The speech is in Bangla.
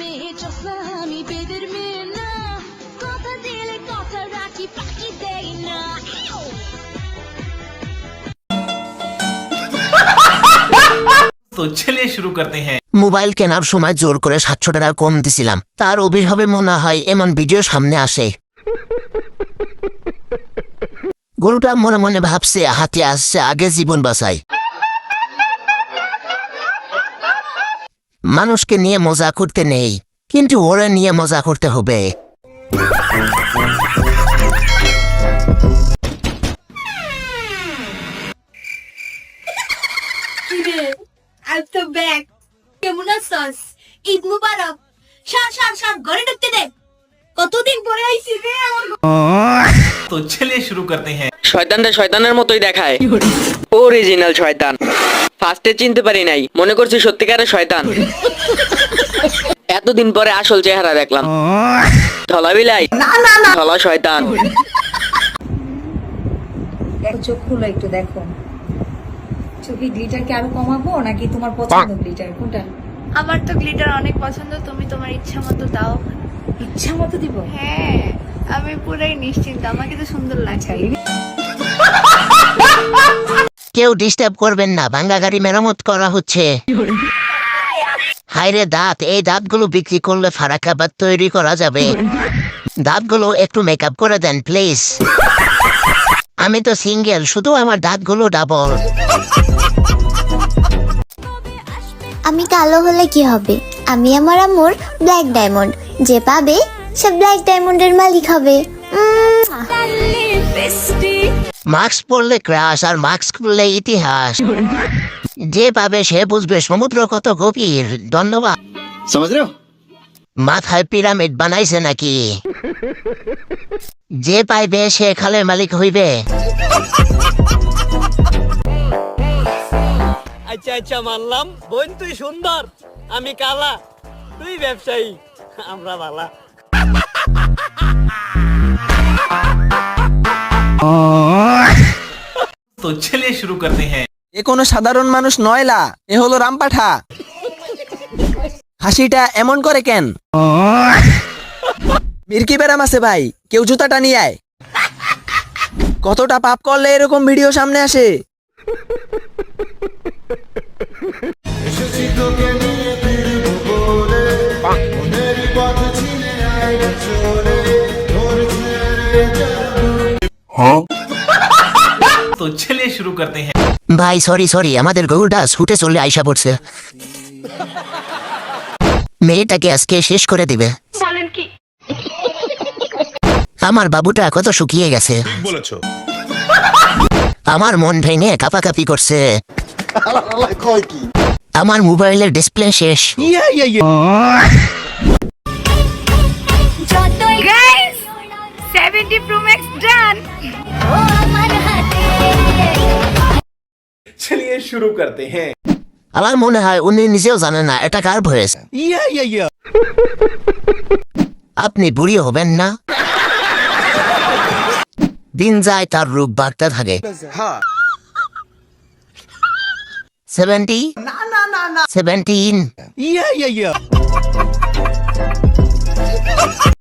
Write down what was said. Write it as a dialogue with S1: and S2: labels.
S1: মেয়ে আমি বেদের মেয়ে না। কথা দিলে কথা রাখি পাখি দেই না।
S2: তো শুরু করতে হ্যাঁ।
S3: মোবাইল কেনার সময় জোর করে সাতশো টাকা কম দিছিলাম। তার অভিভাবে মনে হয় এমন ভিডিও সামনে আসে। গরুটা মনে মনে ভাবছে হাতে আসছে আগে জীবন বাঁচায়। মানুষকে নিয়ে মজা করতে নেই কিন্তু ওরা নিয়ে মজা করতে হবে।
S4: কেমন
S2: তো শুরু করতে হ্যাঁ।
S5: শয়তানটা শয়তানের মতোই দেখায়। অরিজিনাল শয়তান। ফার্স্টে চিনতে পারি নাই। মনে করছি সত্যিকারের শয়তান। এতদিন পরে আসল চেহারা দেখলাম। ধলা বিলাই। ধলা শয়তান।
S6: চোখ খুলো একটু দেখো। চোখে গ্লিটার কি আরও কমাবো নাকি তোমার পছন্দ গ্লিটার কোনটা?
S7: আমার তো গ্লিটার অনেক পছন্দ তুমি তোমার ইচ্ছা মতো দাও।
S6: ইচ্ছা মতো দিব?
S7: হ্যাঁ আমি পুরাই নিশ্চিন্ত আমাকে তো সুন্দর লাগছে।
S3: কেউ ডিস্টার্ব করবেন না। ভাঙ্গা গাড়ি মেরামত করা হচ্ছে। হাইরে দাঁত, এই দাঁতগুলো বিক্রি করলে ফারাকাবাদ তৈরি করা যাবে। দাঁতগুলো একটু মেকআপ করে দেন প্লিজ আমি তো সিঙ্গেল শুধু আমার দাঁতগুলো ডাবল
S8: আমি কালো হলে কি হবে? আমি আমার আম্মুর ব্ল্যাক ডায়মন্ড যে পাবে, সে ব্ল্যাক ডায়মন্ডের মালিক হবে।
S3: মাস্ক পরলে ক্রাশ আর মাস্ক পরলে ইতিহাস। যে পাবে সে বুঝবে সমুদ্র কত গভীর ধন্যবাদ। মাথায় পিরামিড বানাইছে নাকি? যে পাইবে সে খালের মালিক হইবে।
S5: আচ্ছা আচ্ছা মানলাম। বোন তুই সুন্দর আমি কালা। তুই ব্যবসায়ী আমরা বালা।
S2: তো চলে শুরু করতে হ্যাঁ
S9: এ কোনো সাধারণ মানুষ নয়লা এ হলো রামপাঠা। হাসিটা এমন করে কেন? মির্কি ব্যারাম আছে ভাই কেউ জুতাটা নিয়ে আয়। কতটা পাপ করলে এরকম ভিডিও সামনে আসে?
S2: এসেছি তোকে হ্যাঁ তো চলে শুরু করতে হ্যাঁ
S3: ভাই সরি সরি আমাদের গরুটা ছুটে চলে আইসা পড়ছে। মেয়েটাকে আজকে শেষ করে দিবে।
S7: বলেন কি?
S3: আমার বাবুটা কত শুকিয়ে গেছে। বলেছ। আমার মন ভেঙে কাপাকাপি করছে। আমার মোবাইলের ডিসপ্লে শেষ।
S7: ইয়া সেভেন্টি প্রো ম্যাক্স ডান
S2: চলিয়ে শুরু করতে হ্যাঁ
S3: আমার মনে হয় উনি নিজেও জানেন না এটা কার ভয়েস ইয়া ইয়া ইয়া আপনি বুড়ি হবেন না দিন যায় তার রূপ বাড়তে থাকে সেভেন্টি সেভেন্টিন ইয়া ইয়া ইয়া